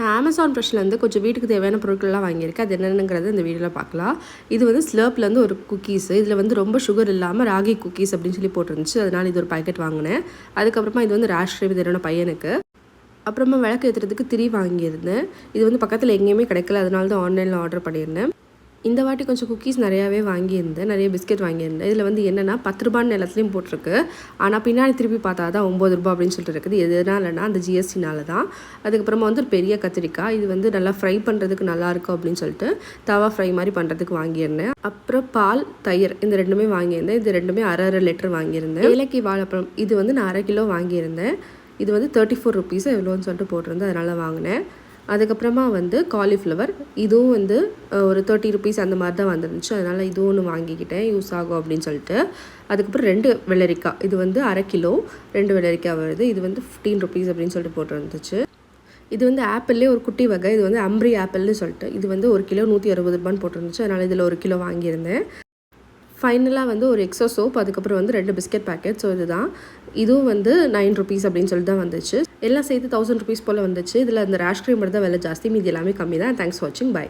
நான் அமேசான் ப்ரெஷ்லேருந்து கொஞ்சம் வீட்டுக்கு தேவையான பொருட்கள்லாம் வாங்கியிருக்கேன். அது என்னென்னங்கிறத இந்த வீடியோவில் பார்க்கலாம். இது வந்து ஸ்லர்ப்லேருந்து ஒரு குக்கீஸ் இதில் வந்து ரொம்ப சுகர் இல்லாமல் ராகி குக்கீஸ் அப்படின்னு சொல்லி போட்டிருந்துச்சு. அதனால் இது ஒரு பாக்கெட் வாங்கினேன். அதுக்கப்புறமா இது வந்து ரேஷ் இது என்னோட பையனுக்கு. அப்புறமா விளக்கு ஏற்றுறதுக்கு திரி வாங்கியிருந்தேன். இது வந்து பக்கத்தில் எங்கேயுமே கிடைக்கல. அதனால தான் ஆன்லைனில் ஆர்டர் பண்ணியிருந்தேன். இந்த வாட்டி கொஞ்சம் குக்கீஸ் நிறையாவே வாங்கியிருந்தேன் நிறைய பிஸ்கெட் வாங்கியிருந்தேன். இதில் வந்து என்னென்னா பத்து ரூபான்னு எல்லாத்துலேயும் போட்டிருக்கு. ஆனால் பின்னாடி திருப்பி பார்த்தா தான் ஒம்பது ரூபா அப்படின்னு சொல்லிட்டு இருக்குது. எதனாலனா அந்த ஜிஎஸ்டினால தான். அதுக்கப்புறமா வந்து ஒரு பெரிய கத்திரிக்காய். இது வந்து நல்லா ஃப்ரை பண்ணுறதுக்கு நல்லாயிருக்கும் அப்படின்னு சொல்லிட்டு தவா ஃப்ரை மாதிரி பண்ணுறதுக்கு வாங்கியிருந்தேன். அப்புறம் பால் தயிர் இந்த ரெண்டுமே வாங்கியிருந்தேன். இது ரெண்டுமே அரை அரை லிட்டர் வாங்கியிருந்தேன். ஏலக்கி வாழைப்பழம் இது வந்து நான் அரை கிலோ வாங்கியிருந்தேன். இது வந்து தேர்ட்டி ஃபோர் ருபீஸ் எவ்வளோன்னு சொல்லிட்டு போட்டிருந்தேன். அதனால் வாங்கினேன். அதுக்கப்புறமா வந்து காலிஃப்ளவர் இதுவும் வந்து ஒரு தேர்ட்டி ருபீஸ் அந்த மாதிரி தான் வந்துருந்துச்சு. அதனால் இதுவும் ஒன்று வாங்கிக்கிட்டேன். யூஸ் ஆகும் அப்படின்னு சொல்லிட்டு. அதுக்கப்புறம் ரெண்டு வெள்ளரிக்காய். இது வந்து அரை கிலோ. ரெண்டு வெள்ளரிக்காய் வருது. இது வந்து ஃபிஃப்டீன் ருபீஸ் அப்படின்னு சொல்லிட்டு போட்டிருந்துச்சு. இது வந்து ஆப்பிள்லே ஒரு குட்டி வகை. இது வந்து அம்ரி ஆப்பிள்னு சொல்லிட்டு. இது வந்து ஒரு கிலோ நூற்றி அறுபது ரூபான்னு போட்டிருந்துச்சு. அதனால் இதில் ஒரு கிலோ வாங்கியிருந்தேன். ஃபைனலாக வந்து ஒரு எக்ஸோ சோப் அதுக்கப்புறம் வந்து ரெண்டு பிஸ்கெட் பேக்கெட் ஸோ இதுதான். இதுவும் வந்து நைன் ருபீஸ் அப்படின்னு சொல்லிட்டு தான் வந்துச்சு. எல்லாம் சேர்த்து தௌசண்ட் ருபீஸ் போல் வந்துச்சு. இதில் அந்த ரேஷ் க்ரீம் மட்டும் தான் விலை ஜாஸ்தி. மீதி எல்லாமே கம்மி தான் தேங்க்ஸ் வாட்சிங் பை